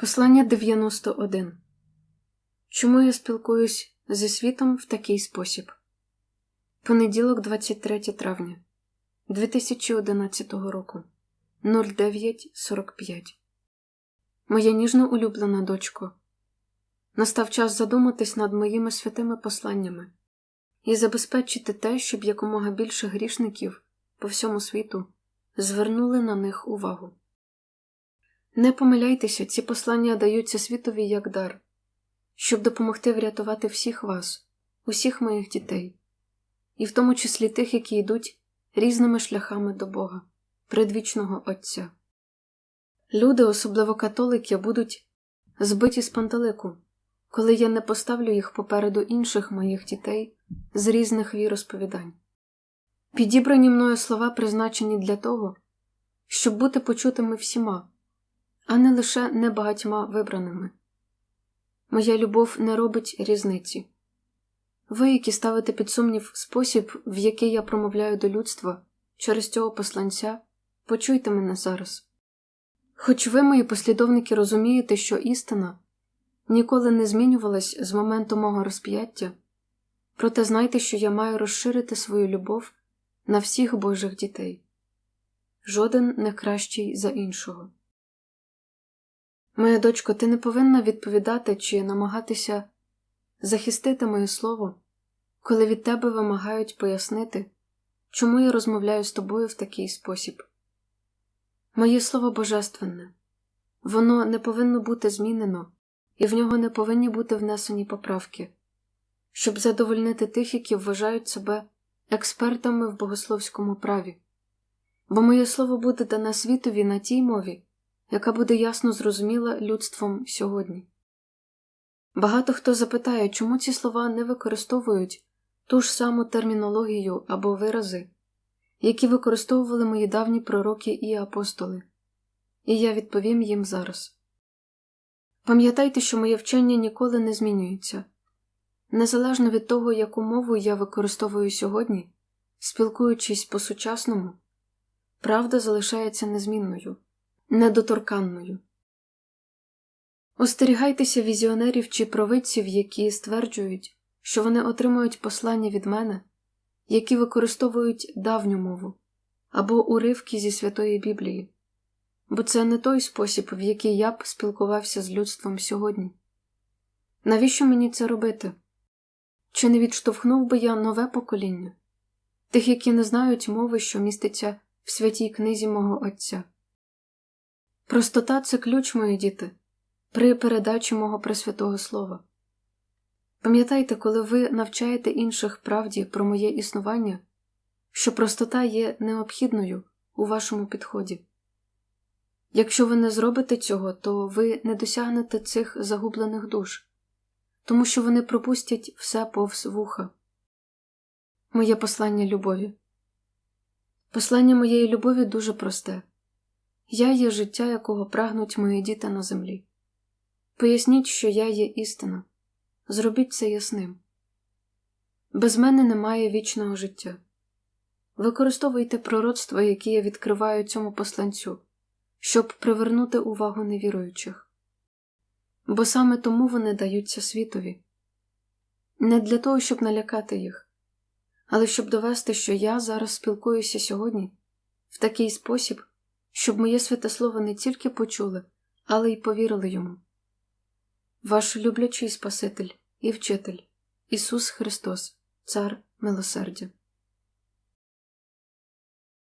Послання 91. Чому я спілкуюсь зі світом в такий спосіб? Понеділок, 23 травня 2011 року 09.45. Моя ніжно улюблена дочко. Настав час задуматись над моїми святими посланнями і забезпечити те, щоб якомога більше грішників по всьому світу звернули на них увагу. Не помиляйтеся, ці послання даються світові як дар, щоб допомогти врятувати всіх вас, усіх моїх дітей, і в тому числі тих, які йдуть різними шляхами до Бога, предвічного Отця. Люди, особливо католики, будуть збиті з пантелику, коли я не поставлю їх попереду інших моїх дітей з різних віросповідань. Підібрані мною слова призначені для того, щоб бути почутими всіма а не лише небагатьма вибраними. Моя любов не робить різниці. Ви, які ставите під сумнів спосіб, в який я промовляю до людства через цього посланця, почуйте мене зараз. Хоч ви, мої послідовники, розумієте, що істина ніколи не змінювалась з моменту мого розп'яття, проте знайте, що я маю розширити свою любов на всіх Божих дітей. Жоден не кращий за іншого. Моя дочко, ти не повинна відповідати чи намагатися захистити моє слово, коли від тебе вимагають пояснити, чому я розмовляю з тобою в такий спосіб. Моє слово божественне, воно не повинно бути змінено, і в нього не повинні бути внесені поправки, щоб задовольнити тих, які вважають себе експертами в богословському праві, бо моє слово буде дане світові на тій мові яка буде ясно зрозуміла людством сьогодні. Багато хто запитає, чому ці слова не використовують ту ж саму термінологію або вирази, які використовували мої давні пророки і апостоли, і я відповім їм зараз. Пам'ятайте, що моє вчення ніколи не змінюється. Незалежно від того, яку мову я використовую сьогодні, спілкуючись по сучасному, правда залишається незмінною недоторканною. Остерігайтеся візіонерів чи провидців, які стверджують, що вони отримують послання від мене, які використовують давню мову або уривки зі Святої Біблії, бо це не той спосіб, в який я б спілкувався з людством сьогодні. Навіщо мені це робити? Чи не відштовхнув би я нове покоління, тих, які не знають мови, що міститься в святій книзі мого Отця? Простота це ключ, мої діти, при передачі мого Пресвятого Слова. Пам'ятайте, коли ви навчаєте інших правді про моє існування, що простота є необхідною у вашому підході. Якщо ви не зробите цього, то ви не досягнете цих загублених душ, тому що вони пропустять все повз вуха. Моє послання любові. Послання моєї любові дуже просте. Я є життя, якого прагнуть мої діти на землі. Поясніть, що я є істина, зробіть це ясним. Без мене немає вічного життя. Використовуйте пророцтва, які я відкриваю цьому посланцю, щоб привернути увагу невіруючих. Бо саме тому вони даються світові, не для того, щоб налякати їх, але щоб довести, що я зараз спілкуюся сьогодні в такий спосіб щоб моє святе слово не тільки почули, але й повірили йому. Ваш люблячий Спаситель і Вчитель Ісус Христос, Цар милосердя.